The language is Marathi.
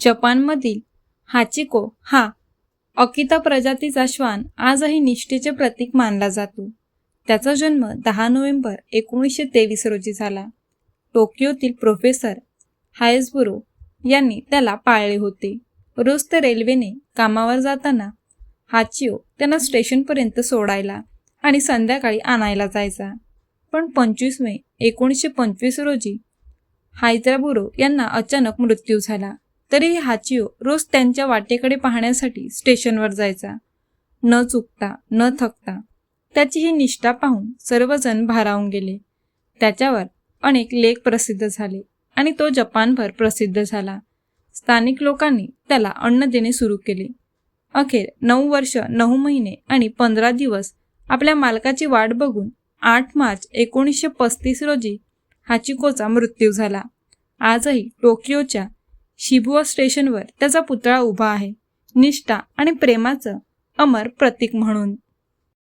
जपानमधील हाचिको हा अकिता प्रजातीचा श्वान आजही निष्ठेचे प्रतीक मानला जातो. त्याचा जन्म दहा नोव्हेंबर एकोणीसशे तेवीस रोजी झाला. टोकियोतील प्रोफेसर हायसबुरो यांनी त्याला पाळले होते. रोज ते रेल्वेने कामावर जाताना हाचिओ त्यांना स्टेशनपर्यंत सोडायला आणि संध्याकाळी आणायला जायचा. पण पंचवीस मे एकोणीसशे पंचवीस रोजी हायद्राबुरो यांना अचानक मृत्यू झाला. तरीही हाचिओ रोज त्यांच्या वाटेकडे पाहण्यासाठी स्टेशनवर जायचा. न चुकता न थकता त्याची ही निष्ठा पाहून सर्वजण भारावून गेले. त्याच्यावर अनेक लेख प्रसिद्ध झाले आणि तो जपानभर प्रसिद्ध झाला. स्थानिक लोकांनी त्याला अन्न देणे सुरू केले. अखेर नऊ वर्ष नऊ महिने आणि पंधरा दिवस आपल्या मालकाची वाट बघून आठ मार्च एकोणीसशे पस्तीस रोजी हाचिकोचा मृत्यू झाला. आजही टोकियोच्या शिबुआ स्टेशनवर त्याचा पुतळा उभा आहे. निष्ठा आणि प्रेमाचं अमर प्रतीक म्हणून.